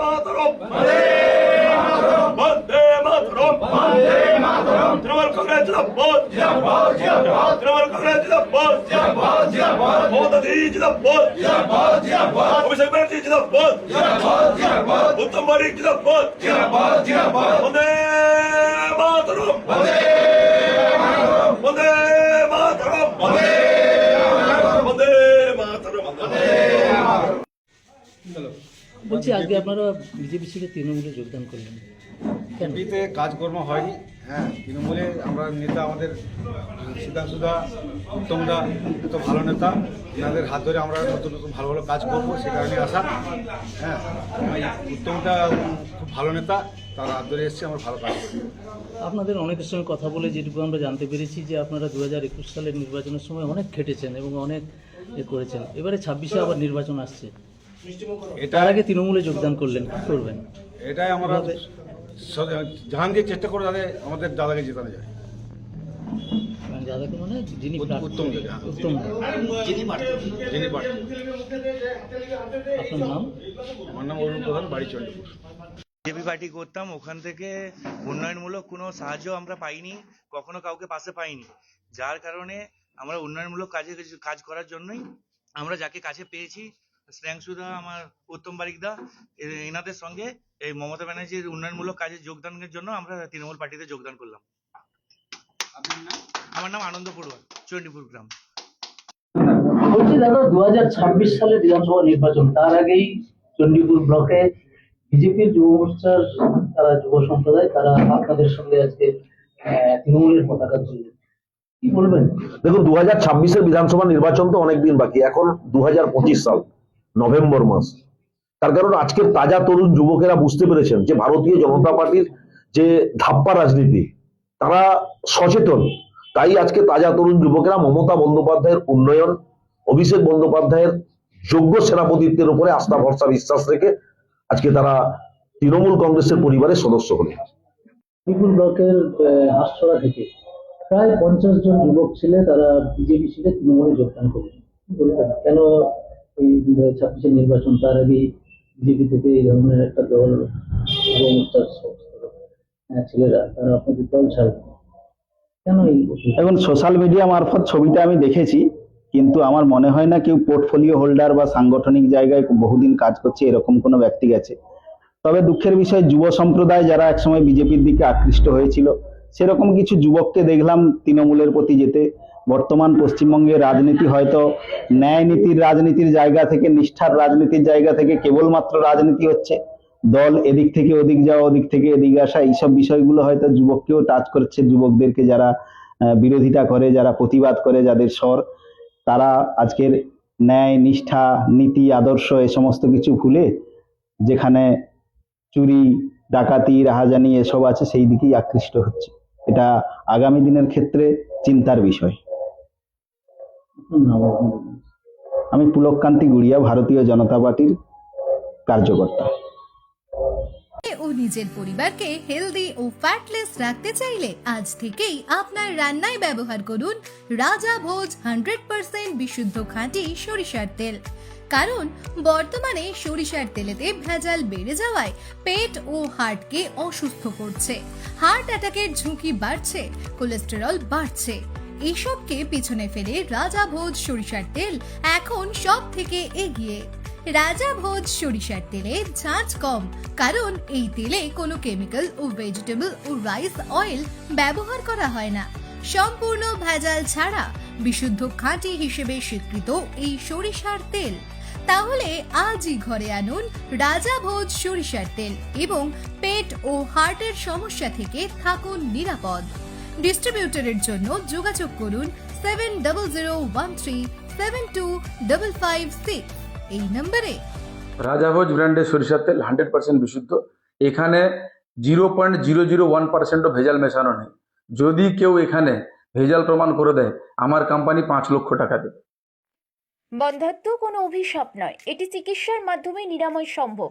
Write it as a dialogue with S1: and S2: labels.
S1: মাতরম। বন্দে মাতরম। বন্দে মাতরম তৃণমূল কংগ্রেস জিন্দাবাদ। জিন্দাবাদ জিন্দাবাদ। তৃণমূল কংগ্রেস জিন্দাবাদ জিন্দাবাদ জিন্দাবাদ মমতা দি জিন্দাবাদ। জিন্দাবাদ জিন্দাবাদ অভিষেক ব্যানার্জি জিন্দাবাদ। জিন্দাবাদ জিন্দাবাদ উত্তম বারিক জিন্দাবাদ। জিন্দাবাদ জিন্দাবাদ বন্দে মাতরম। বন্দে মাতরম। বন্দে মাতরম। বন্দে বন্দে মাতরম বন্দে
S2: বলছি আজকে আপনারা বিজেপি ছেড়ে তৃণমূলে যোগদান করলেন। কেন?
S3: এমপিতে কাজকর্ম হয়নি। হ্যাঁ তৃণমূলে আমরা নেতা আমাদের সিদ্ধান্তদা উত্তমদা এত ভালো নেতা। এনাদের হাত ধরে আমরা নতুন নতুন ভালো ভালো কাজ করব সে কারণে আসা। হ্যাঁ উত্তমদা খুব ভালো নেতা তার হাত ধরে এসছে আমরা ভালো কাজ করব।
S2: আপনাদের অনেকের সঙ্গে কথা বলে যেটুকু আমরা জানতে পেরেছি যে আপনারা দু হাজার একুশ সালের নির্বাচনের সময় অনেক খেটেছেন এবং অনেক এ করেছেন। এবারে ছাব্বিশে আবার নির্বাচন আসছে। তার আগে তৃণমূলে যোগদান করলেন কি করবেন?
S3: এটাই আমরা জাহান দিয়ে চেষ্টা করে যাতে আমাদের দাদাকে জেতানো যায়।
S2: মানে যিনি
S3: উত্তম
S2: প্রার্থী-
S3: দা।
S2: উত্তম দা।
S3: যিনি
S2: আপনার নাম?
S3: আমার নাম অরুণ প্রধান বাড়ি
S4: বিজেপি পার্টি করতাম ওখান থেকে উন্নয়নমূলক কোনো সাহায্য আমরা পাইনি কখনো কাউকে পাশে পাইনি। যার কারণে আমরা উন্নয়নমূলক কাজে কাজ করার জন্যই আমরা যাকে কাছে পেয়েছি শ্রেয়াংশুদা আমার উত্তম বারিকদা এনাদের সঙ্গে এই মমতা ব্যানার্জির উন্নয়নমূলক কাজে যোগদানের জন্য আমরা তৃণমূল পার্টিতে যোগদান করলাম। আমার নাম আনন্দ পড়ুয়া চণ্ডীপুর গ্রাম।
S2: বলছি দাদা দু হাজার ছাব্বিশ সালে বিধানসভা নির্বাচন তার আগেই চণ্ডীপুর ব্লকে বিজেপির যুব মোর্চার তারা যুব সম্প্রদায় তারা আপনাদের সঙ্গে আজকে আহ, তৃণমূলের পতাকা তুললেন। কি বলবেন?
S5: দেখুন দু হাজার ছাব্বিশের বিধানসভা নির্বাচন তো অনেকদিন বাকি এখন দু হাজার পঁচিশ সাল। নভেম্বর মাস। তার কারণ আজকের তাজা তরুণ যুবকেরা বুঝতে পেরেছেন যে ভারতীয় জনতা পার্টির যে ধাপ্পা রাজনীতি তারা সচেতন। তাই আজকে তাজা তরুণ যুবকেরা মমতা বন্দ্যোপাধ্যায়ের উন্নয়ন অভিষেক বন্দ্যোপাধ্যায়ের যোগ্য সেনাপতিত্বের উপরে আস্থা ভরসা বিশ্বাস রেখে আজকে তারা তৃণমূল কংগ্রেসের পরিবারের সদস্য হলেন।
S2: চণ্ডীপুর ব্লকের আহ, থেকে প্রায় পঞ্চাশ জন যুবক ছেলে তারা বিজেপি ছেড়ে তৃণমূলে যোগদান করলেন। কেন হাজার ছাব্বিশের নির্বাচন, তার আগে বিজেপি থেকে এই ধরনের একটা দল মোর্চার ছেলেরা, তারা আপনাদের দল ছাড়বে। কেন এই
S6: এখন সোশ্যাল মিডিয়া মারফত ছবিটা আমি দেখেছি, কিন্তু আমার মনে হয় না কেউ পোর্টফোলিও হোল্ডার বা সাংগঠনিক জায়গায় বহুদিন কাজ করছে, এরকম কোনো ব্যক্তি গেছে। তবে দুঃখের বিষয়, যুব সম্প্রদায় যারা একসময় বিজেপির দিকে আকৃষ্ট হয়েছিল, সেরকম কিছু যুবককে দেখলাম তৃণমূলের প্রতি যেতে। বর্তমান পশ্চিমবঙ্গের রাজনীতি হয়তো ন্যায় নীতির রাজনীতির জায়গা থেকে, নিষ্ঠার রাজনীতির জায়গা থেকে কেবলমাত্র রাজনীতি হচ্ছে। দল এদিক থেকে ওদিক যাওয়া, ওদিক থেকে এদিকে আসা, এইসব বিষয়গুলো হয়তো যুবককেও টাচ করছে। যুবকদেরকে যারা বিরোধিতা করে, যারা প্রতিবাদ করে, যাদের স্বর, তারা আজকের ন্যায়, নিষ্ঠা, নীতি, আদর্শ এ সমস্ত কিছু ভুলে যেখানে চুরি, ডাকাতি, রাহাজানি এসব আছে, সেই দিকেই আকৃষ্ট হচ্ছে। এটা আগামী দিনের ক্ষেত্রে চিন্তার বিষয়
S2: আপনার নাম আপনি বলুন।
S6: আমি পুলককান্তি গুড়িয়া ভারতীয় জনতা পার্টির কার্যকর্তা।
S7: ও নিজের পরিবারকে হেলদি ও ফ্যাটলেস রাখতে চাইলে আজ থেকেই আপনার রান্নায় ব্যবহার করুন রাজা ভোজ হান্ড্রেড পার্সেন্ট বিশুদ্ধ খাঁটি সরিষার তেল। কারণ বর্তমানে সরিষার তেলেতে ভেজাল বেড়ে যাওয়ায় পেট ও হার্টকে অসুস্থ করছে। হার্ট অ্যাটাকের ঝুঁকি বাড়ছে, কোলেস্টেরল বাড়ছে। এসবকে পিছনে ফেলে রাজা ভোজ সরিষার তেল এখন সব থেকে এগিয়ে। রাজা ভোজ সরিষার তেলে ঝাঁঝ কম, কারণ এই তেলে কোনো কেমিক্যাল ও ভেজিটেবল ও রাইস অয়েল ব্যবহার করা হয় না। সম্পূর্ণ ভেজাল ছাড়া বিশুদ্ধ খাঁটি হিসেবে স্বীকৃত এই সরিষার তেল। তাহলে আজই ঘরে আনুন রাজা ভোজ সরিষার তেল এবং পেট ও হার্টের সমস্যা থেকে থাকুন নিরাপদ। ডিস্ট্রিবিউটরের জন্য যোগাযোগ করুন seven double zero one three seven two double five six. এই নম্বরে
S8: রাজাভোজ ব্র্যান্ডের সরিষার তেল হান্ড্রেড পার্সেন্ট বিশুদ্ধ। এখানে zero point zero zero one পার্সেন্টও ভেজাল মেশানো নেই। যদি কেউ এখানে ভেজাল প্রমাণ করে দেয় আমার কোম্পানি পাঁচ লক্ষ টাকা দেবে।
S9: বন্ধ্যাত্ব কোনো অভিশাপ নয়। এটি চিকিৎসার মাধ্যমে নিরাময় সম্ভব।